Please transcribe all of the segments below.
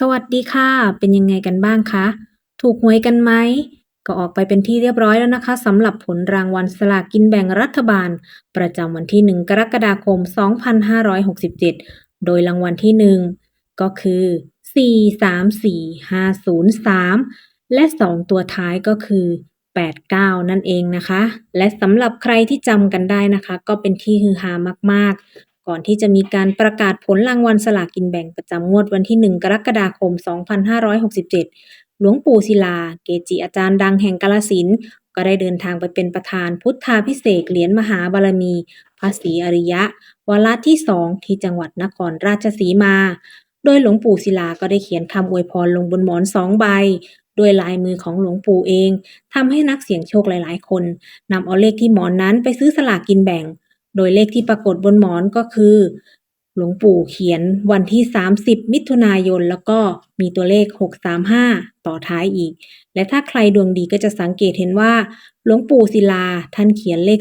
สวัสดีค่ะ เป็นยังไงกันบ้างคะ ถูกหวยกันไหม ก็ออกไปเป็นที่เรียบร้อยแล้วนะคะสำหรับผลรางวัลสลากกินแบ่งรัฐบาล ประจำวันที่ 1 กรกฎาคม 2567 โดยรางวัลที่ 1 ก็คือ 434503 และ 2 ตัวท้ายก็คือ 89 นั่นเองนะคะ และสำหรับใครที่จำกันได้นะคะ ก็เป็นที่ฮือฮามากๆ ก่อนที่จะมีการประกาศผลรางวัลสลากินแบ่งประจำงวดวันที่ 1 กรกฎาคม 2567 หลวงปู่ศิลา เกจิอาจารย์ดังแห่งกาฬสินก็ได้เดินทางไปเป็นประธานพุทธาพิเศษเหรียญมหาบารมีพระศรีอริยะ วาระที่2ที่จังหวัดนครราชสีมา โดยหลวงปู่ศิลาก็ได้เขียนคำอวยพรลงบนหมอนสองใบด้วยลายมือของหลวงปู่เองทำให้นักเสี่ยงโชคหลายๆ คนนำเอาเลขที่หมอนนั้นไปซื้อสลากกินแบ่ง โดยเลขที่ปรากฏบนหมอนก็คือ หลวงปู่เขียนวันที่ 30 มิถุนายน แล้วก็มีตัวเลข 635 ต่อท้ายอีก และถ้าใครดวงดีก็จะสังเกตเห็นว่า หลวงปู่ศิลาท่านเขียนเลข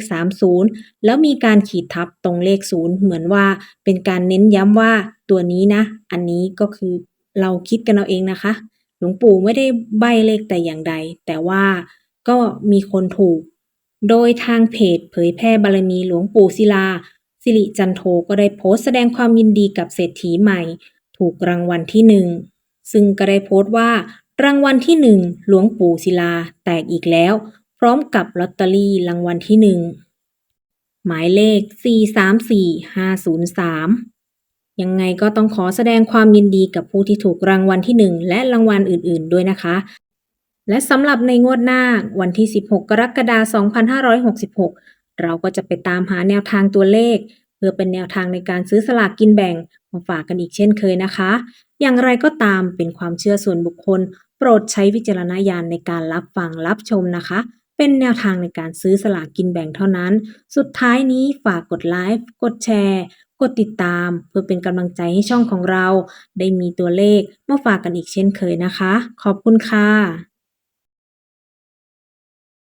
30 แล้วมีการขีดทับตรงเลข 0 เหมือนว่าเป็นการเน้นย้ำว่าตัวนี้นะ อันนี้ก็คือเราคิดกันเอาเองนะคะ หลวงปู่ไม่ได้ใบเลขแต่อย่างใด แต่ว่าก็มีคนถูก โดยทางเพจเผยแพร่บารมีหลวงปู่ศิลา สิริจันโทก็ได้โพสต์แสดงความยินดีกับเศรษฐีใหม่ ถูกรางวัลที่หนึ่ง ซึ่งก็ได้โพสต์ว่า รางวัลที่หนึ่งหลวงปู่ศิลาแตกอีกแล้ว พร้อมกับลอตเตอรี่รางวัลที่หนึ่งหมายเลข 434503 ยังไงก็ต้องขอแสดงความยินดีกับผู้ที่ถูกรางวัลที่หนึ่งและรางวัลอื่น ๆ ด้วยนะคะ และสำหรับในงวดหน้าวันที่ 16 กรกฎาคม 2566 เราก็จะไปตามหาแนวทางตัวเลข เพื่อเป็นแนวทางในการซื้อสลากกินแบ่งมาฝากกันอีกเช่นเคยนะคะ อย่างไรก็ตามเป็นความเชื่อส่วนบุคคล โปรดใช้วิจารณญาณในการรับฟังรับชมนะคะ เป็นแนวทางในการซื้อสลากกินแบ่งเท่านั้น สุดท้ายนี้ฝากกดไลค์กดแชร์กดติดตามเพื่อเป็นกำลังใจให้ช่องของเรา ได้มีตัวเลขมาฝากกันอีกเช่นเคยนะคะ ขอบคุณค่ะ